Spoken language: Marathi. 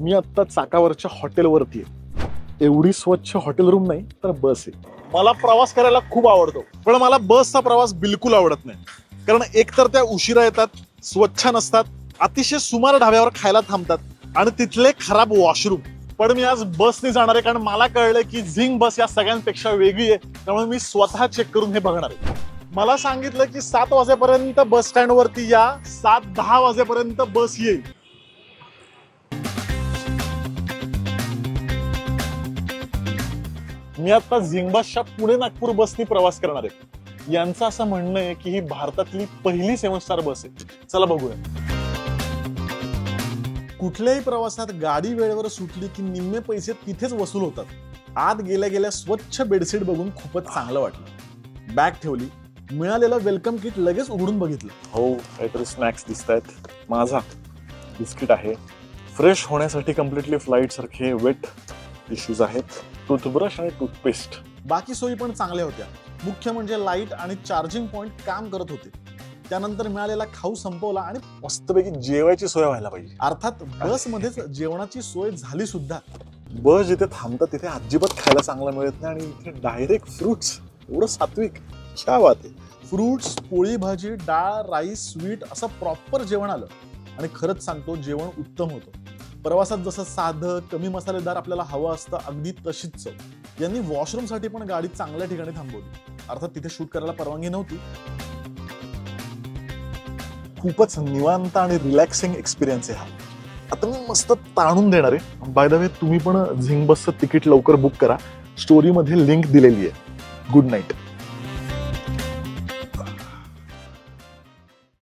मी आत्ता चाकावरच्या हॉटेलवरती आहे. एवढी स्वच्छ हॉटेल रूम नाही तर बस आहे. मला प्रवास करायला खूप आवडतो पण मला बसचा प्रवास बिलकुल आवडत नाही. कारण एकतर त्या उशिरा येतात स्वच्छ नसतात अतिशय सुमार ढाब्यावर खायला थांबतात आणि तिथले खराब वॉशरूम पण मी आज बसने जाणार आहे कारण मला कळलं की झिंग बस या सगळ्यांपेक्षा वेगळी आहे त्यामुळे मी स्वतः चेक करून हे बघणार आहे. मला सांगितलं की सात वाजेपर्यंत बस स्टँड वरती या सात दहा वाजेपर्यंत बस येईल. मी आता झिंगबासच्या पुणे नागपूर बसनी प्रवास करणार आहे. यांचं असं म्हणणं आहे की ही भारतातली पहिली सेवन स्टार बस आहे. चला बघूया. कुठल्याही प्रवासात गाडी वेळेवर सुटली की निम्मे पैसे तिथेच वसूल होतात. आत गेल्या गेल्या स्वच्छ बेडशीट बघून खूपच चांगलं वाटलं. बॅग ठेवली. मिळालेलं वेलकम किट लगेच उघडून बघितलं. हो काहीतरी स्नॅक्स दिसत आहेत माझा. बिस्किट आहे. फ्रेश होण्यासाठी कम्प्लिटली फ्लाईट सारखे वेट इश्यूज आहेत. टूथब्रश आणि टूथपेस्ट. बाकी सोयी पण चांगल्या होत्या. मुख्य म्हणजे लाइट आणि चार्जिंग पॉइंट काम करत होते. त्यानंतर मिळालेला खाऊ संपवला आणि मस्तपैकी जेवायची सोय व्हायला पाहिजे. अर्थात बसमध्येच जेवणाची सोय झाली सुद्धा. बस जिथे थांबतात तिथे अजिबात खायला चांगलं मिळत नाही आणि इथे डायरेक्ट फ्रुट्स एवढं सात्विक. क्या बात आहे. फ्रुट्स पोळी भाजी डाळ राईस स्वीट असं प्रॉपर जेवण आलं. आणि खरंच सांगतो जेवण उत्तम होतं. प्रवासात जसं साधं कमी मसालेदार आपल्याला हवं असतं अगदी तशीच चव. यांनी वॉशरूमसाठी पण गाडी चांगल्या ठिकाणी थांबवली. अर्थात तिथे शूट करायला परवानगी नव्हती. खूपच निवांत आणि रिलॅक्सिंग एक्सपिरियन्स आहे हा. आता मी मस्त ताणून देणार आहे. बाय द वे तुम्ही पण झिंग बसचं तिकीट लवकर बुक करा. स्टोरीमध्ये लिंक दिलेली आहे. Good night